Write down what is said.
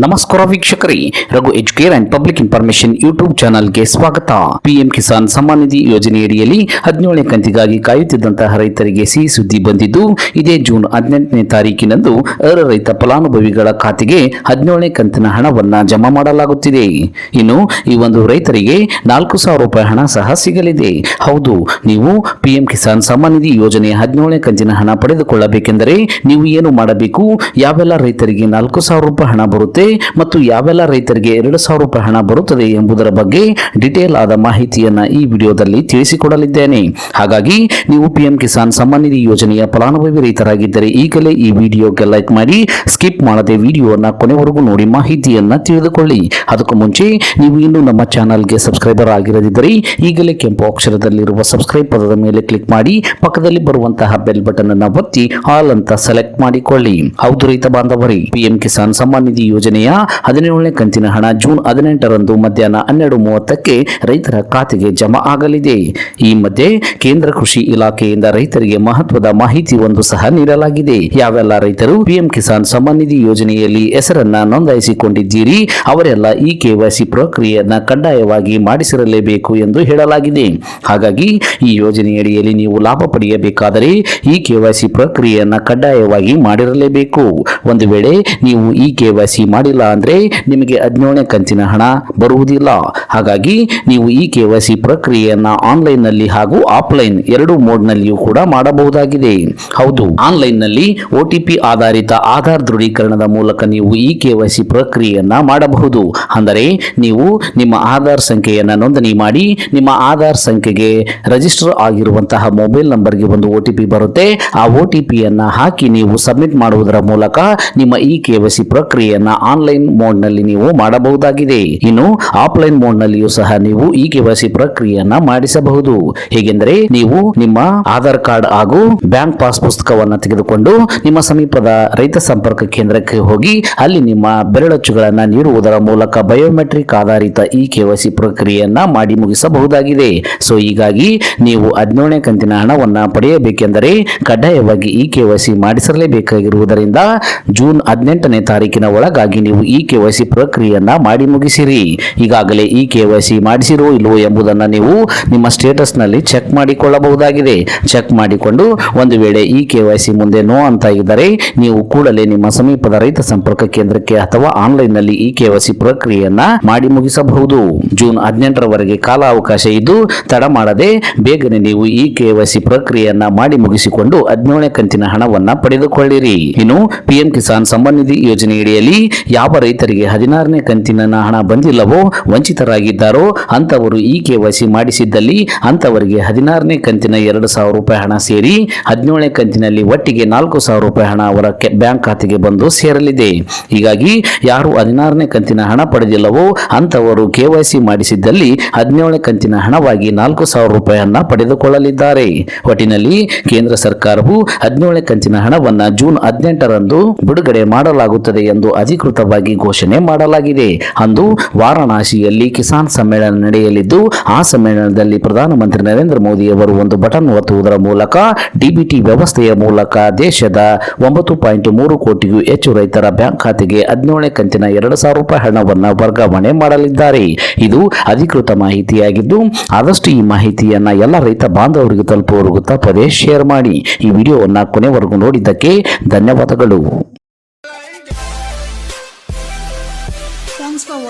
ನಮಸ್ಕಾರ ವೀಕ್ಷಕರೇ, Raghu Educare and public information YouTube ಚಾನಲ್ಗೆ ಸ್ವಾಗತ. ಪಿಎಂ ಕಿಸಾನ್ ಸಮ್ಮಾನ್ ನಿಧಿ ಯೋಜನೆಯಡಿಯಲ್ಲಿ ಹದಿನೇಳನೇ ಕಂತಿಗಾಗಿ ಕಾಯುತ್ತಿದ್ದಂತಹ ರೈತರಿಗೆ ಸಿಹಿ ಸುದ್ದಿ ಬಂದಿದ್ದು, ಇದೇ ಜೂನ್ ಹದಿನೆಂಟನೇ ತಾರೀಕಿನಂದು ಅರ್ಹ ರೈತ ಫಲಾನುಭವಿಗಳ ಖಾತೆಗೆ ಹದಿನೇಳನೇ ಕಂತಿನ ಹಣವನ್ನು ಜಮಾ ಮಾಡಲಾಗುತ್ತಿದೆ. ಇನ್ನು ಈ ಒಂದು ರೈತರಿಗೆ ನಾಲ್ಕು ಸಾವಿರ ರೂಪಾಯಿ ಹಣ ಸಹ ಸಿಗಲಿದೆ. ಹೌದು, ನೀವು ಪಿಎಂ ಕಿಸಾನ್ ಸಮ್ಮಾನ್ ನಿಧಿ ಯೋಜನೆಯ ಹದಿನೇಳನೇ ಕಂತಿನ ಹಣ ಪಡೆದುಕೊಳ್ಳಬೇಕೆಂದರೆ ನೀವು ಏನು ಮಾಡಬೇಕು? ಯಾವೆಲ್ಲ ರೈತರಿಗೆ ನಾಲ್ಕು ಸಾವಿರ ರೂಪಾಯಿ ಹಣ ಬರುತ್ತೆ? ಮತ್ತು ಯಾವೆಲ್ಲ ರೈತರಿಗೆ ಎರಡು ಸಾವಿರ ರೂಪಾಯಿ ಹಣ ಬರುತ್ತದೆ ಎಂಬುದರ ಬಗ್ಗೆ ಡಿಟೇಲ್ ಆದ ಮಾಹಿತಿಯನ್ನ ಈ ವಿಡಿಯೋದಲ್ಲಿ ತಿಳಿಸಿಕೊಡಲಿದ್ದೇನೆ. ಹಾಗಾಗಿ ನೀವು ಪಿಎಂ ಕಿಸಾನ್ ಸಮ್ಮಾನ್ ನಿಧಿ ಯೋಜನೆಯ ಫಲಾನುಭವಿ ರೈತರಾಗಿದ್ದರೆ ಈಗಲೇ ಈ ವಿಡಿಯೋಗೆ ಲೈಕ್ ಮಾಡಿ ಸ್ಕಿಪ್ ಮಾಡದೆ ವಿಡಿಯೋನ ಕೊನೆವರೆಗೂ ನೋಡಿ ಮಾಹಿತಿಯನ್ನ ತಿಳಿದುಕೊಳ್ಳಿ. ಅದಕ್ಕೂ ಮುಂಚೆ ನೀವು ಇನ್ನೂ ನಮ್ಮ ಚಾನಲ್ಗೆ ಸಬ್ಸ್ಕ್ರೈಬರ್ ಆಗಿರದಿದ್ದರೆ ಈಗಲೇ ಕೆಂಪು ಅಕ್ಷರದಲ್ಲಿರುವ ಸಬ್ಸ್ಕ್ರೈಬ್ ಪದದ ಮೇಲೆ ಕ್ಲಿಕ್ ಮಾಡಿ, ಪಕ್ಕದಲ್ಲಿ ಬರುವಂತಹ ಬೆಲ್ ಬಟನ್ ಅನ್ನು ಒತ್ತಿ ಆಲ್ ಅಂತ ಸೆಲೆಕ್ಟ್ ಮಾಡಿಕೊಳ್ಳಿ. ಹೌದು ರೈತ ಬಾಂಧವರೇ ಪಿಎಂ ಕಿಸಾನ್ ಸಮ್ಮಾನ್ ನಿಧಿ ಯೋಜನೆಯ ಹದಿನೇಳನೇ ಕಂತಿನ ಹಣ ಜೂನ್ ಹದಿನೆಂಟರಂದು ಮಧ್ಯಾಹ್ನ ಹನ್ನೆರಡು ಮೂವತ್ತಕ್ಕೆ ರೈತರ ಖಾತೆಗೆ ಜಮಾ ಆಗಲಿದೆ. ಈ ಮಧ್ಯೆ ಕೇಂದ್ರ ಕೃಷಿ ಇಲಾಖೆಯಿಂದ ರೈತರಿಗೆ ಮಹತ್ವದ ಮಾಹಿತಿ ಒಂದು ಸಹ ನೀಡಲಾಗಿದೆ. ಯಾವೆಲ್ಲ ರೈತರು ಪಿಎಂ ಕಿಸಾನ್ ಸಮ್ಮಾನ್ ನಿಧಿ ಯೋಜನೆಯಲ್ಲಿ ಹೆಸರನ್ನ ನೋಂದಾಯಿಸಿಕೊಂಡಿದ್ದೀರಿ, ಅವರೆಲ್ಲ ಈ ಕೆವೈಸಿ ಪ್ರಕ್ರಿಯೆಯನ್ನ ಕಡ್ಡಾಯವಾಗಿ ಮಾಡಿಸಿರಲೇಬೇಕು ಎಂದು ಹೇಳಲಾಗಿದೆ. ಹಾಗಾಗಿ ಈ ಯೋಜನೆಯಡಿಯಲ್ಲಿ ನೀವು ಲಾಭ ಪಡೆಯಬೇಕಾದರೆ ಈ ಕೆವೈಸಿ ಪ್ರಕ್ರಿಯೆಯನ್ನ ಕಡ್ಡಾಯವಾಗಿ ಮಾಡಿರಲೇಬೇಕು. ಒಂದು ವೇಳೆ ನೀವು ಈ ಕೆವೈಸಿ ಮಾಡಿಲ್ಲ ಅಂದರೆ ನಿಮಗೆ ಹದಿನೇಳನೇ ಕಂತಿನ ಹಣ ಬರುವುದಿಲ್ಲ. ಹಾಗಾಗಿ ನೀವು ಈ ಕೆ ವೈ ಸಿ ಪ್ರಕ್ರಿಯೆಯನ್ನು ಆನ್ಲೈನ್ನಲ್ಲಿ ಹಾಗೂ ಆಫ್ಲೈನ್ ಎರಡು ಮೋಡ್ ನಲ್ಲಿಯೂ ಕೂಡ ಮಾಡಬಹುದಾಗಿದೆ. ಹೌದು, ಆನ್ಲೈನ್ನಲ್ಲಿ ಒ ಟಿ ಪಿ ಆಧಾರಿತ ಆಧಾರ್ ದೃಢೀಕರಣದ ಮೂಲಕ ನೀವು ಈ ಕೆವೈಸಿ ಪ್ರಕ್ರಿಯೆಯನ್ನು ಮಾಡಬಹುದು. ಅಂದರೆ ನೀವು ನಿಮ್ಮ ಆಧಾರ್ ಸಂಖ್ಯೆಯನ್ನು ನೋಂದಣಿ ಮಾಡಿ, ನಿಮ್ಮ ಆಧಾರ್ ಸಂಖ್ಯೆಗೆ ರಿಜಿಸ್ಟರ್ ಆಗಿರುವಂತಹ ಮೊಬೈಲ್ ನಂಬರ್ಗೆ ಒಂದು ಒ ಟಿ ಪಿ ಬರುತ್ತೆ. ಆ ಒ ಟಿ ಪಿಯನ್ನು ಹಾಕಿ ನೀವು ಸಬ್ಮಿಟ್ ಮಾಡುವುದರ ಮೂಲಕ ನಿಮ್ಮ ಈ ಸಿ ಪ್ರಕ್ರಿಯೆಯನ್ನ ಆನ್ಲೈನ್ ಮೋಡ್ನಲ್ಲಿ ನೀವು ಮಾಡಬಹುದಾಗಿದೆ. ಇನ್ನು ಆಫ್ಲೈನ್ ಮೋಡ್ ನಲ್ಲಿಯೂ ಸಹ ನೀವು ಈ ಕೆವೈಸಿ ಪ್ರಕ್ರಿಯೆಯನ್ನ ಮಾಡಿಸಬಹುದು. ಹೇಗೆಂದರೆ ನೀವು ನಿಮ್ಮ ಆಧಾರ್ ಕಾರ್ಡ್ ಹಾಗೂ ಬ್ಯಾಂಕ್ ಪಾಸ್ ಪುಸ್ತಕವನ್ನು ತೆಗೆದುಕೊಂಡು ನಿಮ್ಮ ಸಮೀಪದ ರೈತ ಸಂಪರ್ಕ ಕೇಂದ್ರಕ್ಕೆ ಹೋಗಿ ಅಲ್ಲಿ ನಿಮ್ಮ ಬೆರಳಚ್ಚುಗಳನ್ನ, ನೀಡುವುದರ ಮೂಲಕ ಬಯೋಮೆಟ್ರಿಕ್ ಆಧಾರಿತ ಈ ಕೆವೈಸಿ ಪ್ರಕ್ರಿಯೆಯನ್ನ ಮಾಡಿ ಮುಗಿಸಬಹುದಾಗಿದೆ. ಸೊ, ಹೀಗಾಗಿ ನೀವು ಹದಿನೇಳನೇ ಕಂತಿನ ಹಣವನ್ನ ಪಡೆಯಬೇಕೆಂದರೆ ಕಡ್ಡಾಯವಾಗಿ ಈ ಕೆವೈಸಿ ಮಾಡಿಸಲೇಬೇಕಾಗಿರುವುದರಿಂದ ಜೂನ್ ಹದಿನೆಂಟನೇ ತಾರೀಕಿನ ಒಳಗಾಗಿ ನೀವು ಈ ಕೆವೈಸಿ ಪ್ರಕ್ರಿಯೆಯನ್ನ ಮಾಡಿ ಮುಗಿಸಿರಿ. ಈಗಾಗಲೇ ಈ ಕೆವೈಸಿ ಮಾಡಿಸಿರೋ ಇಲ್ಲವೋ ಎಂಬುದನ್ನು ನೀವು ನಿಮ್ಮ ಸ್ಟೇಟಸ್ನಲ್ಲಿ ಚೆಕ್ ಮಾಡಿಕೊಳ್ಳಬಹುದಾಗಿದೆ. ಚೆಕ್ ಮಾಡಿಕೊಂಡು ಒಂದು ವೇಳೆ ಈ ಸಿ ಮುಂದೆ ನೋ ಅಂತ ಇದ್ದರೆ ನೀವು ಕೂಡಲೇ ನಿಮ್ಮ ಸಮೀಪದ ರೈತ ಸಂಪರ್ಕ ಕೇಂದ್ರಕ್ಕೆ ಅಥವಾ ಆನ್ಲೈನ್ನಲ್ಲಿ ವೈ ಸಿ ಪ್ರಕ್ರಿಯೆಯನ್ನು ಮಾಡಿ ಮುಗಿಸಬಹುದು. ಜೂನ್ ಹದಿನೆಂಟರವರೆಗೆ ಕಾಲಾವಕಾಶ ಇದ್ದು ತಡ ಮಾಡದೆ ಬೇಗನೆ ನೀವು ಈ ಸಿ ಪ್ರಕ್ರಿಯೆಯನ್ನು ಮಾಡಿ ಮುಗಿಸಿಕೊಂಡು ಹದಿನೇಳನೇ ಕಂತಿನ ಹಣವನ್ನ ಪಡೆದುಕೊಳ್ಳಿರಿ. ಇನ್ನು ಪಿಎಂ ಕಿಸಾನ್ ನಿಧಿ ಯೋಜನೆಯಡಿಯಲ್ಲಿ ಯಾವ ರೈತರಿಗೆ ಹದಿನಾರನೇ ಕಂತಿನ ಹಣ ಬಂದಿಲ್ಲವೋ, ವಂಚಿತರಾಗಿದ್ದಾರೋ ಅಂತವರು ಈ ಕೆವೈಸಿ ಮಾಡಿಸಿದ್ದಲ್ಲಿ ಅಂತವರಿಗೆ ಹದಿನಾರನೇ ಕಂತಿನ ಎರಡು ಸಾವಿರ ರೂಪಾಯಿ ಹಣ ಸೇರಿ ಹದಿನೇಳನೇ ಕಂತಿನಲ್ಲಿ ಒಟ್ಟಿಗೆ ನಾಲ್ಕು ಸಾವಿರ ರೂಪಾಯಿ ಹಣ ಅವರ ಕೆ- ಬ್ಯಾಂಕ್ ಖಾತೆಗೆ ಬಂದು ಸೇರಲಿದೆ. ಹೀಗಾಗಿ ಯಾರು ಹದಿನಾರನೇ ಕಂತಿನ ಹಣ ಪಡೆದಿಲ್ಲವೋ ಅಂತವರು ಕೆವೈಸಿ ಮಾಡಿಸಿದ್ದಲ್ಲಿ ಹದಿನೇಳನೇ ಕಂತಿನ ಹಣವಾಗಿ ನಾಲ್ಕು ಸಾವಿರ ರೂಪಾಯಿಯನ್ನ ಪಡೆದುಕೊಳ್ಳಲಿದ್ದಾರೆ. ಒಟ್ಟಿನಲ್ಲಿ ಕೇಂದ್ರ ಸರ್ಕಾರವು ಹದಿನೇಳನೇ ಕಂತಿನ ಹಣವನ್ನು ಜೂನ್ ಹದಿನೆಂಟರಂದು ಬಿಡುಗಡೆ ಮಾಡಲಾಗುತ್ತದೆ ಎಂದು ಅಧಿಕೃತವಾಗಿ ಘೋಷಣೆ ಮಾಡಲಾಗಿದೆ. ಅಂದು ವಾರಾಣಸಿಯಲ್ಲಿ ಕಿಸಾನ್ ಸಮ್ಮೇಳನ ನಡೆಯಲಿದ್ದು, ಆ ಸಮ್ಮೇಳನದಲ್ಲಿ ಪ್ರಧಾನಮಂತ್ರಿ ನರೇಂದ್ರ ಮೋದಿ ಅವರು ಒಂದು ಬಟನ್ ಒತ್ತುವುದರ ಮೂಲಕ ಡಿಬಿಟಿ ವ್ಯವಸ್ಥೆಯ ಮೂಲಕ ದೇಶದ ಒಂಬತ್ತು ಪಾಯಿಂಟ್ ಮೂರು ಕೋಟಿಗೂ ಹೆಚ್ಚು ರೈತರ ಬ್ಯಾಂಕ್ ಖಾತೆಗೆ ಹದಿನೇಳನೇ ಕಂತಿನ ಎರಡು ಸಾವಿರ ರೂಪಾಯಿ ಹಣವನ್ನು ವರ್ಗಾವಣೆ ಮಾಡಲಿದ್ದಾರೆ. ಇದು ಅಧಿಕೃತ ಮಾಹಿತಿಯಾಗಿದ್ದು, ಆದಷ್ಟು ಈ ಮಾಹಿತಿಯನ್ನು ಎಲ್ಲ ರೈತ ಬಾಂಧವರಿಗೆ ತಲುಪುವವರೆಗೂ ತಪ್ಪದೆ ಶೇರ್ ಮಾಡಿ. ಈ ವಿಡಿಯೋವನ್ನು ಕೊನೆವರೆಗೂ ನೋಡಿದ್ದಕ್ಕೆ ಧನ್ಯವಾದಗಳು.